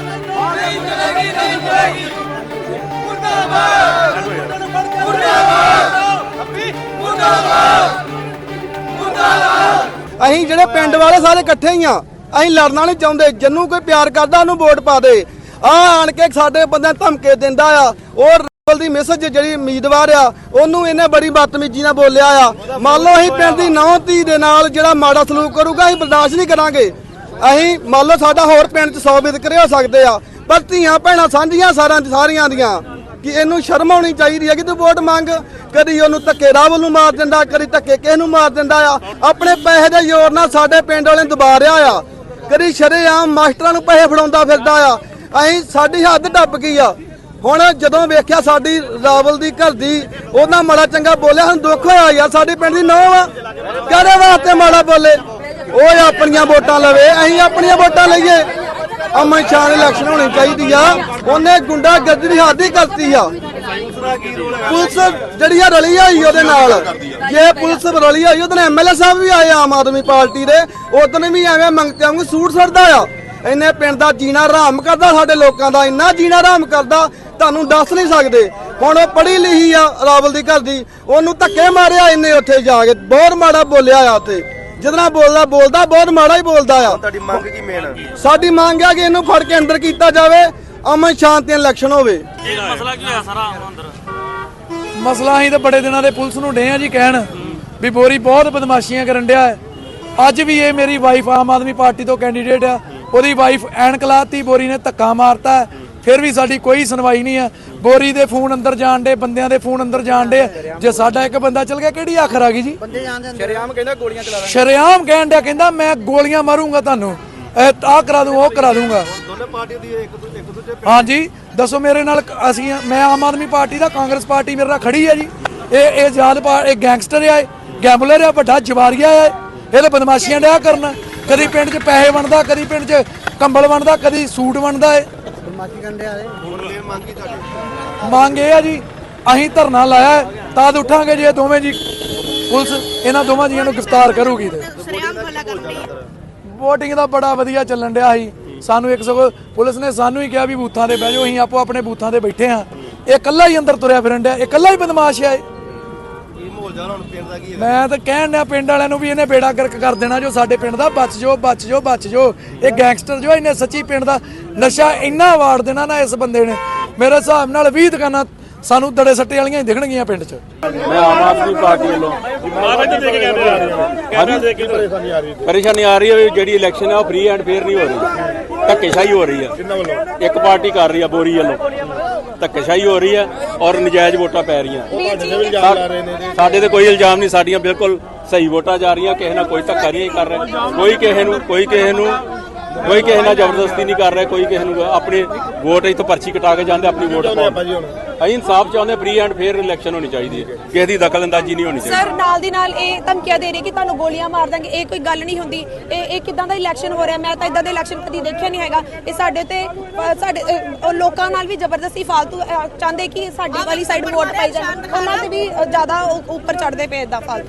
ਨਹੀਂ ਚਲੇਗੀ ਨਹੀਂ ਚਲੇਗੀ ਮੁਰਦਾਬਾਦ ਮੁਰਦਾਬਾਦ ਮੁਰਦਾਬਾਦ ਮੁਰਦਾਬਾਦ ਅਸੀਂ ਜਿਹੜੇ ਪਿੰਡ ਵਾਲੇ ਸਾਰੇ ਇਕੱਠੇ ਹੀ ਆ, ਅਸੀਂ ਲੜਨਾ ਨਹੀਂ ਚਾਹੁੰਦੇ। ਜਿੰਨੂੰ ਕੋਈ ਪਿਆਰ ਕਰਦਾ, ਉਹਨੂੰ ਵੋਟ ਪਾ ਦੇ। ਆ ਆਣ ਕੇ ਸਾਡੇ ਬੰਦਿਆਂ ਧਮਕੇ ਦਿੰਦਾ ਆ। ਉਹ ਰਾਹੁਲ ਦੀ ਮੈਸੇਜ ਜਿਹੜੀ ਉਮੀਦਵਾਰ ਆ, ਉਹਨੂੰ ਇਹਨੇ ਬੜੀ ਬਦਤਮੀਜ਼ੀ ਨਾਲ ਬੋਲਿਆ ਆ। ਮੰਨ ਲਓ ਅਸੀਂ ਪਿੰਡ ਦੀ ਨੌ ਧੀ ਦੇ ਨਾਲ ਜਿਹੜਾ ਮਾੜਾ ਸਲੂਕ ਕਰੂਗਾ, ਅਸੀਂ ਬਰਦਾਸ਼ਤ ਨਹੀਂ ਕਰਾਂਗੇ। ਅਸੀਂ ਮੰਨ ਲਓ ਸਾਡਾ ਹੋਰ ਪਿੰਡ 'ਚ 100 ਵਿਦਕਰੇ ਹੋ ਸਕਦੇ ਆ, ਪਰ ਧੀਆਂ ਭੈਣਾਂ ਸਾਂਝੀਆਂ ਸਾਰਿਆਂ ਸਾਰੀਆਂ ਦੀਆਂ, ਕਿ ਇਹਨੂੰ ਸ਼ਰਮ ਆਉਣੀ ਚਾਹੀਦੀ ਹੈ ਕਿ ਤੂੰ ਵੋਟ ਮੰਗ, ਕਦੀ ਉਹਨੂੰ ਧੱਕੇ ਰਾਵਲ ਨੂੰ ਮਾਰ ਦਿੰਦਾ, ਕਦੀ ਧੱਕੇ ਕਿਸ ਨੂੰ ਮਾਰ ਦਿੰਦਾ ਆ, ਆਪਣੇ ਪੈਸੇ ਦੇ ਜ਼ੋਰ ਨਾਲ ਸਾਡੇ ਪਿੰਡ ਵਾਲੇ ਦਬਾ ਰਿਹਾ ਆ, ਕਦੀ ਸ਼ਰੇਆਮ ਮਾਸਟਰਾਂ ਨੂੰ ਪੈਸੇ ਫੜਾਉਂਦਾ ਫਿਰਦਾ ਆ, ਅਸੀਂ ਸਾਡੀ ਹੱਦ ਟੱਪ ਗਈ ਆ। ਹੁਣ ਜਦੋਂ ਵੇਖਿਆ ਸਾਡੀ ਰਾਵਲ ਦੀ ਘਰ ਦੀ ਉਹਨਾਂ ਮਾੜਾ ਚੰਗਾ ਬੋਲਿਆ ਸਾਨੂੰ ਦੁੱਖ ਹੋਇਆ ਯਾਰ, ਸਾਡੇ ਪਿੰਡ ਦੀ ਨੌਂ ਆ। ਕਾਹਦੇ ਵਾਸਤੇ ਮਾੜਾ ਬੋਲੇ? ਉਹ ਆਪਣੀਆਂ ਵੋਟਾਂ ਲਵੇ, ਅਸੀਂ ਆਪਣੀਆਂ ਵੋਟਾਂ ਲਈਏ। ਅਮਨ ਸ਼ਾਨ ਇਲੈਕਸ਼ਨ ਹੋਣੀ ਚਾਹੀਦੀ ਆ। ਉਹਨੇ ਗੁੰਡਾ ਗਰਦੀ ਹੱਦ ਕਰਤੀ ਆ। ਪੁਲਿਸ ਜਿਹੜੀ ਆ ਰਲੀ ਆਈ ਉਹਦੇ ਨਾਲ। ਜੇ ਪੁਲਿਸ ਰਲੀ ਹੋਈ ਉਹਦੇ ਐਮਐਲਏ ਸਾਹਿਬ ਵੀ ਆਏ ਆਮ ਆਦਮੀ ਪਾਰਟੀ ਦੇ। ਉਦੋਂ ਵੀ ਐਵੇਂ ਮੰਗਤੇ ਵਾਂਗੂ ਸੂਟ ਸੜਦਾ ਆ। ਇਹਨੇ ਪਿੰਡ ਦਾ ਜੀਣਾ ਹਰਾਮ ਕਰਦਾ, ਸਾਡੇ ਲੋਕਾਂ ਦਾ ਇੰਨਾ ਜੀਣਾ ਹਰਾਮ ਕਰਦਾ, ਤੁਹਾਨੂੰ ਦੱਸ ਨਹੀਂ ਸਕਦੇ। ਹੁਣ ਉਹ ਪੜ੍ਹੀ ਲਿਖੀ ਆ ਰਾਵਲ ਦੀ ਘਰ ਦੀ। ਉਹਨੂੰ ਧੱਕੇ ਮਾਰਿਆ ਇਹਨੇ ਉੱਥੇ ਜਾ ਕੇ। ਬਹੁਤ ਮਾੜਾ ਬੋਲਿਆ ਆ ਉੱਥੇ। ਜਿਹਦੇ ਨਾਲ ਬੋਲਦਾ ਬੋਲਦਾ ਬਹੁਤ ਮਾੜਾ ਹੀ ਬੋਲਦਾ ਆ। ਤੁਹਾਡੀ ਮੰਗ ਕੀ ਮੇਨ ਸਾਡੀ ਮੰਗ ਆ ਕਿ ਇਹਨੂੰ ਫੜ ਕੇ ਅੰਦਰ ਕੀਤਾ ਜਾਵੇ ਅਮਨ ਸ਼ਾਂਤੀ ਇਲੈਕਸ਼ਨ ਹੋਵੇ। ਮਸਲਾ ਕੀ ਹੋਇਆ ਸਾਰਾ ਅੰਦਰ? ਮਸਲਾ ਅਸੀਂ ਤਾਂ ਬੜੇ ਦਿਨਾਂ ਦੇ ਪੁਲਿਸ ਨੂੰ ਡੇ ਆ ਜੀ ਕਹਿਣ ਵੀ ਬੋਰੀ ਬਹੁਤ ਬਦਮਾਸ਼ੀਆਂ ਕਰਨ ਡਿਆ ਹੈ। ਅੱਜ ਵੀ ਇਹ ਮੇਰੀ ਵਾਈਫ ਆਮ ਆਦਮੀ ਪਾਰਟੀ ਤੋਂ ਕੈਂਡੀਡੇਟ ਆ। ਉਹਦੀ ਵਾਈਫ ਐਨਕ ਲਾਤੀ ਬੋਰੀ ਨੇ ਧੱਕਾ ਮਾਰਤਾ ਹੈ। ਫਿਰ ਵੀ ਸਾਡੀ ਕੋਈ ਸੁਣਵਾਈ ਨਹੀਂ ਆ ਬੋਰੀ ਦੇ ਫੋਨ ਅੰਦਰ ਜਾਣ ਦੇ ਬੰਦਿਆਂ ਦੇ ਫੋਨ ਅੰਦਰ ਜਾਣ ਦੇ ਜੇ ਸਾਡਾ ਇੱਕ ਬੰਦਾ ਚਲ ਗਿਆ ਕਿਹੜੀ ਆਖਰ ਆ ਗਈ ਜੀ? ਸ਼ਰਿਆਮ ਕਹਿੰਦਾ ਗੋਲੀਆਂ ਚਲਾ ਸ਼ਰੇਆਮ ਕਹਿਣ ਡਿਆ ਕਹਿੰਦਾ ਮੈਂ ਗੋਲੀਆਂ ਮਾਰੂੰਗਾ ਤੁਹਾਨੂੰ। ਇਹ ਆਹ ਕਰਾ ਦੂੰ ਉਹ ਕਰਾ ਦੂੰਗਾ। ਦੋਨੇ ਪਾਰਟੀਆਂ ਦੀ ਇੱਕ ਦੂਜੇ ਇੱਕ ਦੂਜੇ ਹਾਂਜੀ ਦੱਸੋ ਮੇਰੇ ਨਾਲ ਅਸੀਂ ਮੈਂ ਆਮ ਆਦਮੀ ਪਾਰਟੀ ਦਾ ਕਾਂਗਰਸ ਪਾਰਟੀ ਮੇਰੇ ਨਾਲ ਖੜੀ ਹੈ ਜੀ। ਇਹ ਇਹ ਜਾਦ ਪਾ ਇਹ ਗੈਂਗਸਟਰ ਆ ਗੈਂਬਲਰ ਆ ਵੱਡਾ ਜਵਾਰੀਆ ਆ। ਇਹ ਇਹ ਤਾਂ ਬਦਮਾਸ਼ੀਆਂ ਡਿਆ ਕਰਨ। ਕਦੀ ਪਿੰਡ 'ਚ ਪੈਸੇ ਵੰਡਦਾ ਕਦੀ ਪਿੰਡ 'ਚ ਕੰਬਲ ਵੰਡਦਾ ਕਦੀ ਸੂਟ ਵੰਡਦਾ ਏ। ਮੰਗ ਕੀ ਤੁਹਾਡੀ ਮੰਗ ਇਹ ਆ ਜੀ ਅਸੀਂ ਧਰਨਾ ਲਾਇਆ ਹੈ, ਤਦ ਉੱਠਾਂਗੇ ਜੇ ਇਹ ਦੋਵੇਂ ਜੀ ਪੁਲਿਸ ਇਹਨਾਂ ਦੋਵਾਂ ਜੀਆਂ ਨੂੰ ਗ੍ਰਿਫਤਾਰ ਕਰੂਗੀ ਤੇ। VOTING ਦਾ ਬੜਾ ਵਧੀਆ ਚੱਲਣ ਡਿਆ ਸੀ। ਸਾਨੂੰ ਇੱਕ ਸਗੋਂ ਪੁਲਿਸ ਨੇ ਸਾਨੂੰ ਹੀ ਕਿਹਾ ਵੀ ਬੂਥਾਂ ਤੇ ਬਹਿ ਜਾਓ ਅਸੀਂ ਆਪੋ ਆਪਣੇ ਬੂਥਾਂ ਤੇ ਬੈਠੇ ਆ ਇਹ ਇਕੱਲਾ ਹੀ ਅੰਦਰ ਤੁਰਿਆ ਫਿਰਨ ਡਿਆ ਇਹ ਇਕੱਲਾ ਹੀ ਬਦਮਾਸ਼ ਆ ਇਹ। ਜਾਣਾ ਹੁਣ ਪਿੰਡ ਦਾ ਕੀ ਹੈ ਮੈਂ ਤਾਂ ਕਹਿਣ ਡਿਆ ਪਿੰਡ ਵਾਲਿਆਂ ਨੂੰ ਵੀ ਇਹਨੇ ਬੇੜਾ ਗਰਕ ਕਰ ਦੇਣਾ ਜੋ ਸਾਡੇ ਪਿੰਡ ਦਾ, ਬਚ ਜੋ ਬਚ ਜੋ ਬਚ ਜੋ ਇਹ ਗੈਂਗਸਟਰ ਜੋ ਇਹਨੇ ਸੱਚੀ ਪਿੰਡ ਦਾ ਨਸ਼ਾ ਇੰਨਾ ਵਾੜ ਦੇਣਾ ਨਾ ਇਸ ਬੰਦੇ ਨੇ। ਮੇਰੇ ਹਿਸਾਬ ਨਾਲ 20 ਦੁਕਾਨਾਂ ਸਾਨੂੰ ਦੜੇ ਸੱਟੇ ਵਾਲੀਆਂ ਹੀ ਦਿਖਣਗੀਆਂ ਪਿੰਡ 'ਚ। ਮੈਂ ਆਮ ਆਦਮੀ ਪਾਰਟੀ ਵੱਲੋਂ ਪਰੇਸ਼ਾਨੀ ਆ ਰਹੀ ਹੈ ਵੀ ਜਿਹੜੀ ਇਲੈਕਸ਼ਨ ਹੈ ਉਹ ਫ੍ਰੀ ਐਂਡ ਫੇਅਰ ਨਹੀਂ ਹੋ ਰਹੀ। ਧੱਕੇਸ਼ਾਹੀ ਹੋ ਰਹੀ ਹੈ ਇੱਕ ਪਾਰਟੀ ਕਰ ਰਹੀ ਹੈ ਬੋਰੀ ਵੱਲੋਂ। ਧੱਕੇਸ਼ਾਹੀ ਹੋ ਰਹੀ ਹੈ ਔਰ ਨਜਾਇਜ਼ ਵੋਟਾਂ ਪੈ ਰਹੀਆਂ। ਸਾਡੇ ਤੇ ਕੋਈ ਇਲਜ਼ਾਮ ਨਹੀਂ ਸਾਡੀਆਂ ਬਿਲਕੁਲ ਸਹੀ ਵੋਟਾਂ ਜਾ ਰਹੀਆਂ ਕਿਸੇ ਨਾਲ ਕੋਈ ਧੱਕਾ ਨਹੀਂ ਕਰ ਰਿਹਾ। ਕੋਈ ਕਿਸੇ ਨੂੰ ਕੋਈ ਕਿਸੇ ਨੂੰ ਕੋਈ ਕਿਸੇ ਨਾਲ ਜ਼ਬਰਦਸਤੀ ਨਹੀਂ ਕਰ ਰਿਹਾ ਕੋਈ ਕਿਸੇ ਨੂੰ ਆਪਣੀ ਵੋਟ ਇੱਥੋਂ ਪਰਚੀ ਕਟਾ ਕੇ ਜਾਂਦੇ ਆਪਣੀ ਵੋਟ ਪਾਉਣ। ਅਸੀਂ ਇਨਸਾਫ ਚਾਹੁੰਦੇ ਫ੍ਰੀ ਐਂਡ ਫੇਅਰ ਇਲੈਕਸ਼ਨ ਹੋਣੀ ਚਾਹੀਦੀ ਹੈ। ਕਿਸੇ ਦੀ ਦਖਲਅੰਦਾਜ਼ੀ ਨਹੀਂ ਹੋਣੀ ਚਾਹੀਦੀ। ਸਰ ਨਾਲ ਦੀ ਨਾਲ ਇਹ ਧਮਕੀਆਂ ਦੇ ਰਹੇ ਕਿ ਤੁਹਾਨੂੰ ਗੋਲੀਆਂ ਮਾਰ ਦਾਂਗੇ ਇਹ ਕੋਈ ਗੱਲ ਨਹੀਂ ਹੁੰਦੀ। ਇਹ ਇਹ ਕਿਦਾਂ ਦਾ ਇਲੈਕਸ਼ਨ ਹੋ ਰਿਹਾ? ਮੈਂ ਤਾਂ ਇਦਾਂ ਦਾ ਇਲੈਕਸ਼ਨ ਕਦੀ ਦੇਖਿਆ ਨਹੀਂ ਹੈਗਾ। ਇਹ ਸਾਡੇ ਤੇ ਅ, ਸਾਡੇ ਅ, ਉਹ ਲੋਕਾਂ ਨਾਲ ਵੀ ਜ਼ਬਰਦਸਤੀ ਫਾਲਤੂ ਅ, ਚਾਹੁੰਦੇ ਕਿ ਸਾਡੀ ਵਾਲੀ ਸਾਈਡ ਵੋਟ ਪਾਈ ਜਾਣ ਉਹਨਾਂ ਤੇ ਵੀ ਅ, ਜ਼ਿਆਦਾ ਉ- ਉੱਪਰ ਚੜਦੇ ਪਏ ਇਦਾਂ ਫਾਲਤੂ।